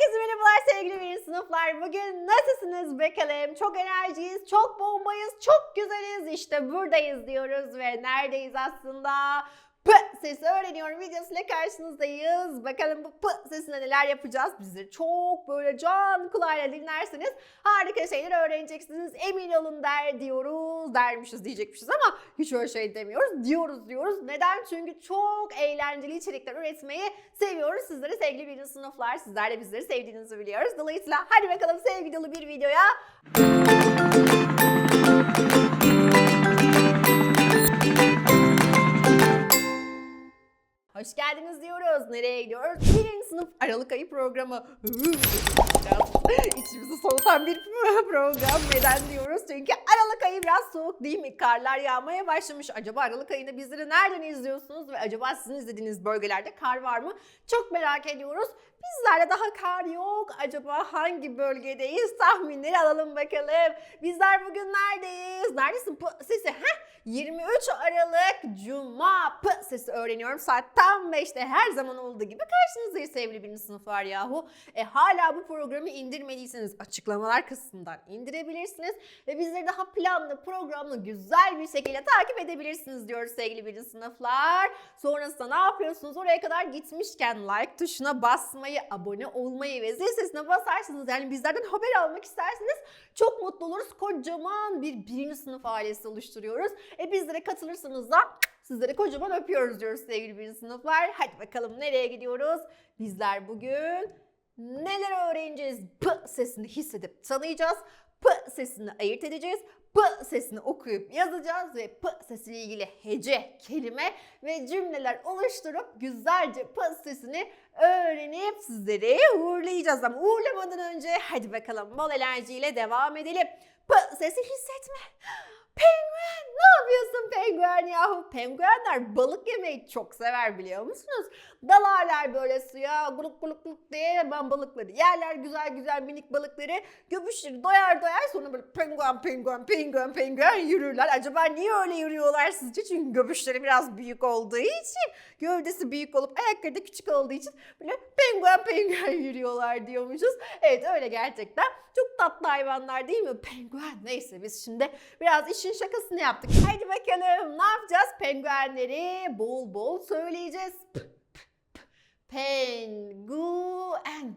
Herkese merhabalar sevgili birinci sınıflar. Bugün nasılsınız bakalım? Çok enerjiyiz, çok bombayız, çok güzeliz. İşte buradayız diyoruz ve neredeyiz aslında? P sesi öğreniyorum videosuyla karşınızdayız. Bakalım bu P sesinde neler yapacağız? Bizi çok böyle can kulağıyla dinlerseniz harika şeyler öğreneceksiniz. Emin olun der diyoruz. Dermişiz diyecekmişiz ama hiç öyle şey demiyoruz. Diyoruz diyoruz. Neden? Çünkü çok eğlenceli içerikler üretmeyi seviyoruz. Sizleri sevgili birinci sınıflar. Sizler de bizleri sevdiğinizi biliyoruz. Dolayısıyla hadi bakalım sevgi dolu bir videoya Hoş geldiniz diyoruz. Nereye gidiyoruz? Birinci sınıf Aralık ayı programı. İçimizi soğutan bir program. Neden diyoruz? Çünkü Aralık ayı biraz soğuk değil mi? Karlar yağmaya başlamış. Acaba Aralık ayında bizleri nereden izliyorsunuz? Ve acaba sizin izlediğiniz bölgelerde kar var mı? Çok merak ediyoruz. Bizlerde daha kar yok. Acaba hangi bölgedeyiz? Tahminleri alalım bakalım. Bizler bugün neredeyiz? Neredesin? P sesi. Heh. 23 Aralık Cuma P sesi öğreniyorum. Saat tam 5'te her zaman olduğu gibi karşınızdayız sevgili birinci sınıflar yahu. E, hala bu programı indirmediyseniz açıklamalar kısmından indirebilirsiniz. Ve bizleri daha planlı, programlı, güzel bir şekilde takip edebilirsiniz diyoruz sevgili birinci sınıflar. Sonrasında ne yapıyorsunuz? Oraya kadar gitmişken like tuşuna basmayı, abone olmayı ve zil sesine basarsanız yani bizlerden haber almak isterseniz çok mutlu oluruz. Kocaman bir birinci sınıf ailesi oluşturuyoruz. E bizlere katılırsanız da sizleri kocaman öpüyoruz diyoruz sevgili birinci sınıflar. Hadi bakalım nereye gidiyoruz? Bizler bugün neler öğreneceğiz? P sesini hissedip tanıyacağız. P sesini ayırt edeceğiz. P sesini okuyup yazacağız ve P sesiyle ilgili hece, kelime ve cümleler oluşturup güzelce P sesini öğrenip sizleri uğurlayacağız. Ama uğurlamadan önce hadi bakalım bol enerjiyle devam edelim. P sesi hissetme. Penguen ne yapıyorsun penguen yahu? Penguenler balık yemeyi çok sever biliyor musunuz? Dalarlar böyle suya guluk guluk guluk diye hemen balıkları yerler güzel güzel minik balıkları göbüşleri doyar doyar sonra böyle penguen penguen penguen penguen yürürler. Acaba niye öyle yürüyorlar sizce? Çünkü göbüşleri biraz büyük olduğu için gövdesi büyük olup ayakları da küçük olduğu için böyle penguen penguen yürüyorlar diyormuşuz. Evet öyle gerçekten. Çok tatlı hayvanlar değil mi? Penguen. Neyse biz şimdi biraz işin şakasını yaptık. Haydi bakalım ne yapacağız? Penguenleri bol bol söyleyeceğiz. Penguen.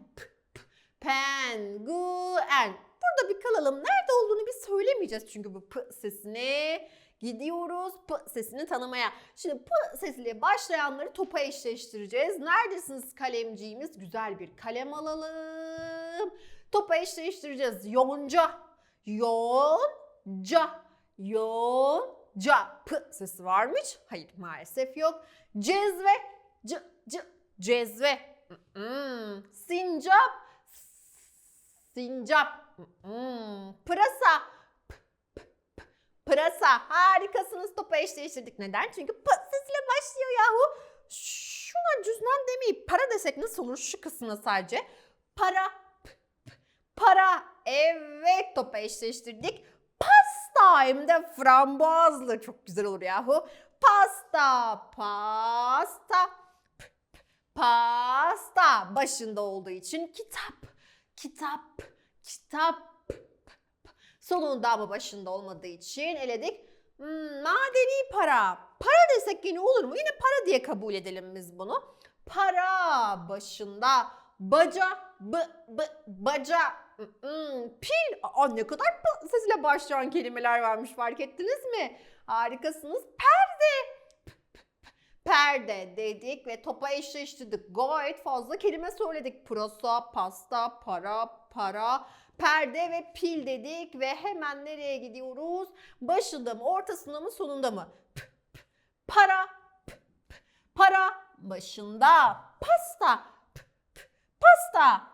Penguen. Burada bir kalalım. Nerede olduğunu biz söylemeyeceğiz çünkü bu p sesini. Gidiyoruz p sesini tanımaya. Şimdi p sesiyle başlayanları topa eşleştireceğiz. Neredesiniz kalemciğimiz? Güzel bir kalem alalım. Topa eşleştireceğiz. Yonca. Yonca. Yonca. P sesi var mı hiç? Hayır maalesef yok. Cezve. C, c, cezve. Mm-mm. Sincap. Sincap. Mm-mm. Pırasa. P, p, p. Pırasa. Harikasınız topa eşleştirdik. Neden? Çünkü p sesiyle başlıyor yahu. Şuna cüzdan demeyip para desek nasıl olur şu kısmına sadece? Para. P, p. Para. Evet topa eşleştirdik. Pasta hem. Çok güzel olur yahu. Pasta. Pasta. P, p. Pasta. Başında olduğu için kitap. Kitap. Kitap. P, p. Sonunda ama başında olmadığı için eledik. Hmm, madeni para. Para desek yine olur mu? Yine para diye kabul edelim biz bunu. Para başında. Baca. B, b, baca. Hmm, pil. Aa, ne kadar sesiyle başlayan kelimeler varmış fark ettiniz mi? Harikasınız. Perde. Perde dedik ve topa eşleştirdik. Gayet fazla kelime söyledik. Pırasa, pasta, para, para, perde ve pil dedik ve hemen nereye gidiyoruz? Başında mı, ortasında mı, sonunda mı? Para, para, başında, pasta, pasta,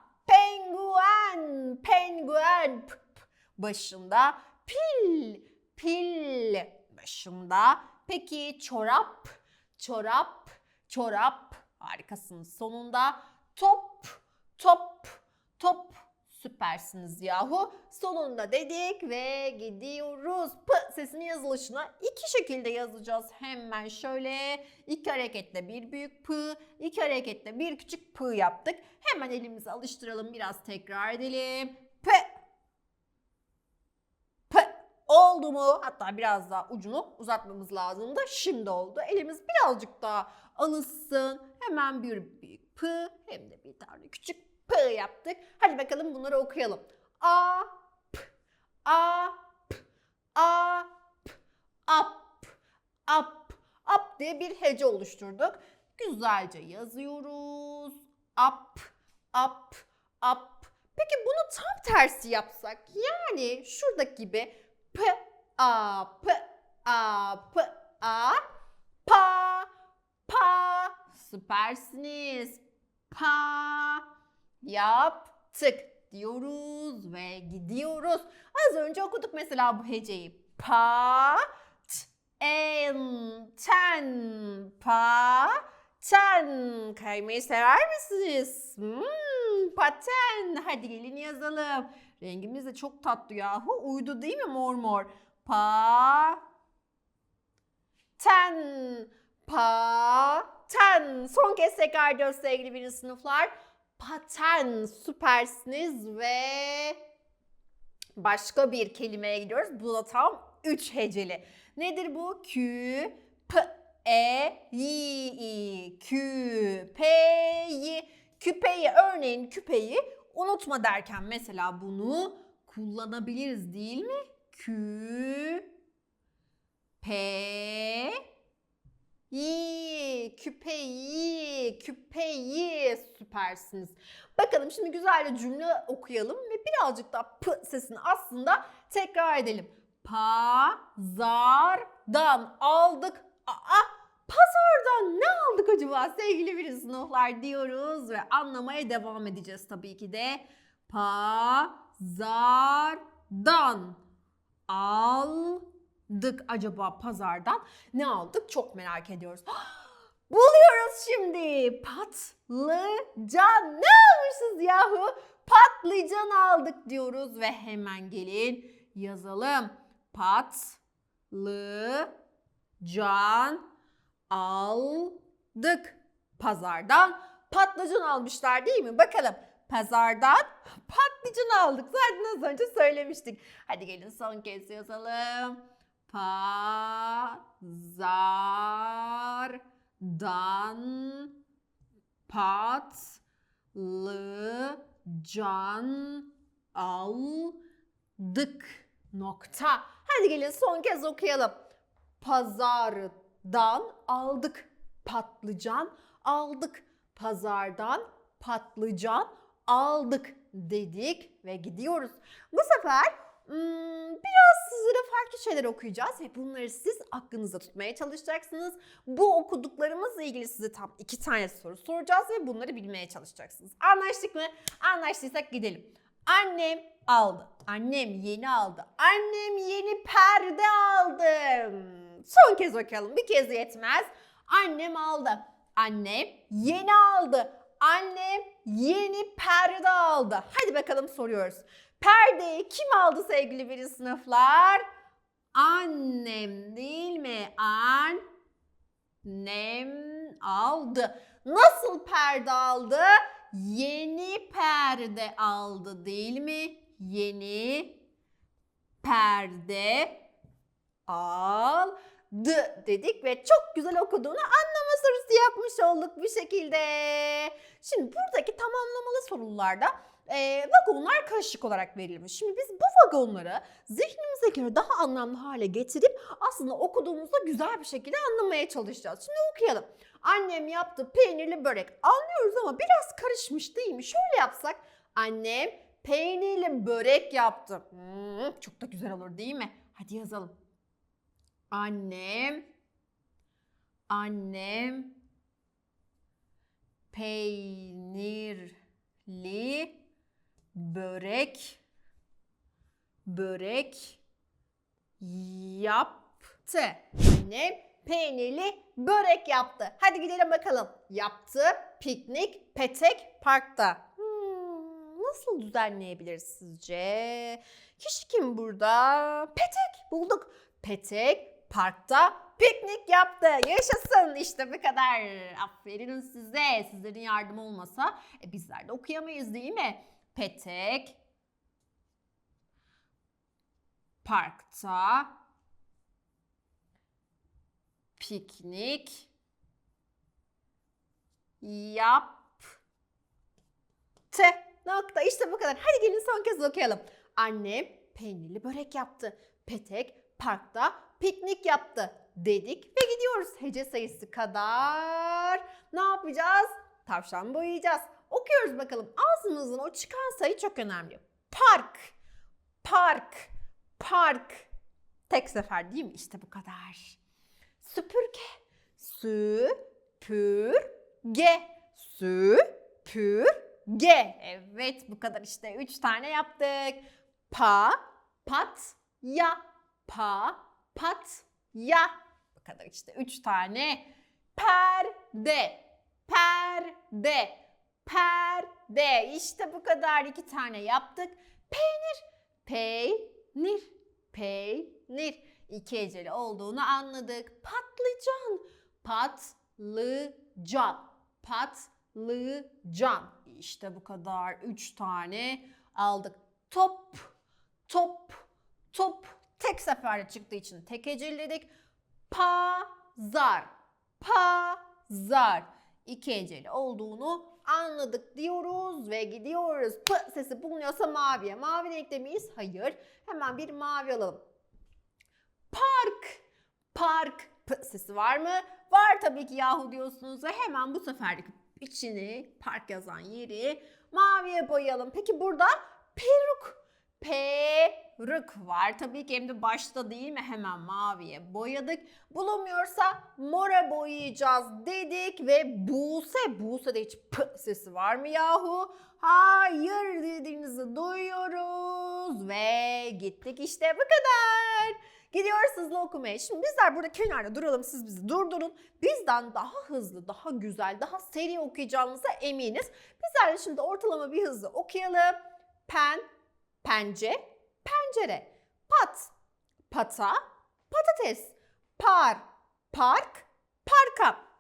penguen, penguen, p, p. başında, pil, pil, başında. Peki çorap, çorap, çorap, harikasınız. Sonunda top, top, top. Süpersiniz yahu. Sonunda dedik ve gidiyoruz. P sesinin yazılışına iki şekilde yazacağız. Hemen şöyle iki hareketle bir büyük P, iki hareketle bir küçük P yaptık. Hemen elimizi alıştıralım biraz tekrar edelim. P. Oldu mu? Hatta biraz daha ucunu uzatmamız lazımdı. Şimdi oldu. Elimiz birazcık daha alışsın. Hemen bir büyük P hem de bir tane küçük P yaptık. Hadi bakalım bunları okuyalım. A, P, A, P, A, P, Ap, Ap, Ap diye bir hece oluşturduk. Güzelce yazıyoruz. Ap, Ap, Ap. Peki bunu tam tersi yapsak? Yani şuradaki gibi P, A, P, A, P, A, Pa, Pa. Süpersiniz. Pa yaptık diyoruz ve gidiyoruz. Az önce okuduk mesela bu heceyi. Pa, en, ten, pa, ten. Kaymayı sever misiniz? Hmm, paten. Hadi gelin yazalım. Rengimiz de çok tatlı yahu. Uydu değil mi mor mor? Pa, ten, pa, ten. Son kez tekrar ediyoruz sevgili birinci sınıflar. Paten süpersiniz ve başka bir kelimeye gidiyoruz. Bu da tam 3 heceli. Nedir bu? Kü, p, e, y, i, kü, pe, yi. Küpeyi örneğin küpeyi unutma derken mesela bunu kullanabiliriz değil mi? Kü, pe, yi, küpeyi, küpeyi süpersiniz. Bakalım şimdi güzelce cümle okuyalım ve birazcık daha p sesini aslında tekrar edelim. Pazardan aldık. Aa, pazardan ne aldık acaba sevgili bir sınıflar diyoruz ve anlamaya devam edeceğiz tabii ki de. Pazardan aldık acaba pazardan ne aldık çok merak ediyoruz. Buluyoruz şimdi. Patlıcan. Ne almışız yahu? Patlıcan aldık diyoruz ve hemen gelin yazalım. Patlıcan aldık. Pazardan patlıcan almışlar değil mi? Bakalım. Pazardan patlıcan aldık. Zaten az önce söylemiştik. Hadi gelin son kez yazalım. Pazardan patlıcan aldık. Nokta. Hadi gelin son kez okuyalım. Pazardan aldık. Patlıcan aldık. Pazardan patlıcan aldık dedik ve gidiyoruz. Bu sefer biraz sizlere farklı şeyler okuyacağız ve bunları siz aklınızda tutmaya çalışacaksınız. Bu okuduklarımızla ilgili size tam iki tane soru soracağız ve bunları bilmeye çalışacaksınız. Anlaştık mı? Anlaştıysak gidelim. Annem aldı. Annem yeni aldı. Annem yeni perde aldı. Son kez okuyalım. Bir kez yetmez. Annem aldı. Annem yeni aldı. Annem yeni perde aldı. Hadi bakalım soruyoruz. Perdeyi kim aldı sevgili bir sınıflar? Annem değil mi? Annem aldı. Nasıl perde aldı? Yeni perde aldı değil mi? Yeni perde aldı dedik ve çok güzel okuduğunu anlama sorusu yapmış olduk bir şekilde. Şimdi buradaki tamamlamalı sorularda e, vagonlar karışık olarak verilmiş. Şimdi biz bu vagonları zihnimize göre daha anlamlı hale getirip aslında okuduğumuzda güzel bir şekilde anlamaya çalışacağız. Şimdi okuyalım. Annem yaptı peynirli börek. Anlıyoruz ama biraz karışmış değil mi? Şöyle yapsak. Annem peynirli börek yaptı. Hmm, çok da güzel olur değil mi? Hadi yazalım. Annem annem peynirli börek börek yaptı. Annem peynirli börek yaptı. Hadi gidelim bakalım. Yaptı piknik petek parkta. Hmm, nasıl düzenleyebiliriz sizce? Kişi kim burada? Petek bulduk. Petek parkta piknik yaptı. Yaşasın işte bu kadar. Aferin size. Sizlerin yardımı olmasa e, bizler de okuyamayız değil mi? Petek parkta piknik yaptı. Nokta işte bu kadar. Hadi gelin son kez okuyalım. Annem peynirli börek yaptı. Petek parkta piknik yaptı dedik ve gidiyoruz. Hece sayısı kadar ne yapacağız? Tavşan boyayacağız. Okuyoruz bakalım. Ağzımızın o çıkan sayı çok önemli. Park, park, park. Tek sefer değil mi? İşte bu kadar. Süpürge, süpürge, süpürge. Evet bu kadar işte. Üç tane yaptık. Pa, pat, ya. Pa, pat, ya. Bu kadar işte. Üç tane. Perde, perde, perde. İşte bu kadar. iki tane yaptık. Peynir, peynir, peynir. İki eceli olduğunu anladık. Patlıcan, patlıcan, patlıcan. İşte bu kadar. Üç tane aldık. Top, top, top. Tek seferde çıktığı için tek ecelidik. Pazar, pazar. İki eceli olduğunu anladık diyoruz ve gidiyoruz. P sesi bulunuyorsa maviye. Mavi renkte miyiz? Hayır. Hemen bir mavi alalım. Park, park. P sesi var mı? Var tabii ki yahu diyorsunuz ve hemen bu seferlik içini park yazan yeri maviye boyayalım. Peki burada peruk. Peruk var. Tabii ki hem de başta değil mi? Hemen maviye boyadık. Bulunmuyorsa mora boyayacağız dedik ve Buse. Buse'de hiç p sesi var mı yahu? Hayır dediğinizi duyuyoruz ve gittik işte bu kadar. Gidiyoruz hızlı okumaya. Şimdi bizler burada kenarda duralım siz bizi durdurun. Bizden daha hızlı, daha güzel, daha seri okuyacağımıza eminiz. Bizler de şimdi ortalama bir hızlı okuyalım. Pen, pence, pencere. Pat, pata, patates. Par, park, parka.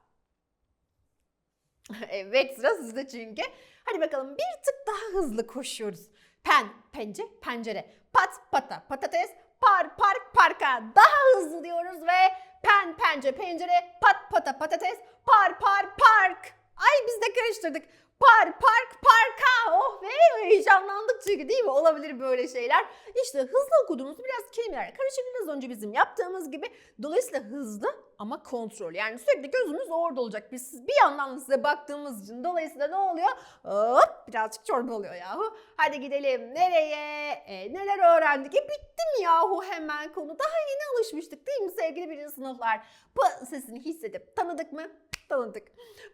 evet sıra sizde çünkü. Hadi bakalım bir tık daha hızlı koşuyoruz. Pen, pence, pencere. Pat, pata, patates. Par, park, parka. Daha hızlı diyoruz ve pen, pence, pencere. Pat, pata, patates. Par, par, park. Ay biz de karıştırdık. Par, park, parka. Oh be heyecanlandık çünkü değil mi? Olabilir böyle şeyler. İşte hızlı okuduğumuz biraz kelimeler karışık biraz önce bizim yaptığımız gibi. Dolayısıyla hızlı ama kontrol. Yani sürekli gözümüz orada olacak. Biz bir yandan da size baktığımız için. Dolayısıyla ne oluyor? Hop birazcık çorba oluyor yahu. Hadi gidelim. Nereye? E, neler öğrendik? E bitti mi yahu hemen konu? Daha yeni alışmıştık değil mi sevgili birinci sınıflar? P sesini hissedip tanıdık mı? Tanıdık.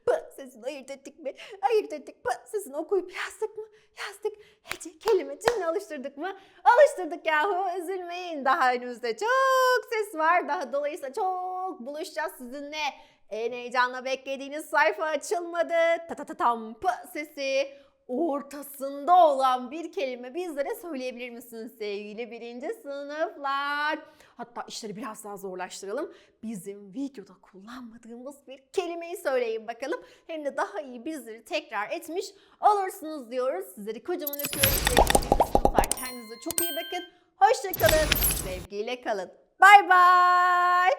P sesini ayırt ettik mi? Ayırt ettik. P sesini okuyup yazdık mı? Yazdık. Hece, kelime, cümle alıştırdık mı? Alıştırdık yahu. Üzülmeyin. Daha önümüzde çok ses var. Daha dolayısıyla çok buluşacağız sizinle. En heyecanla beklediğiniz sayfa açılmadı. Ta ta ta tam p sesi ortasında olan bir kelime bizlere söyleyebilir misiniz sevgili birinci sınıflar? Hatta işleri biraz daha zorlaştıralım. Bizim videoda kullanmadığımız bir kelimeyi söyleyin bakalım. Hem de daha iyi bizleri tekrar etmiş olursunuz diyoruz. Sizleri kocaman öpüyoruz. Sevgili sınıflar kendinize çok iyi bakın. Hoşçakalın. Sevgiyle kalın. Bay bay.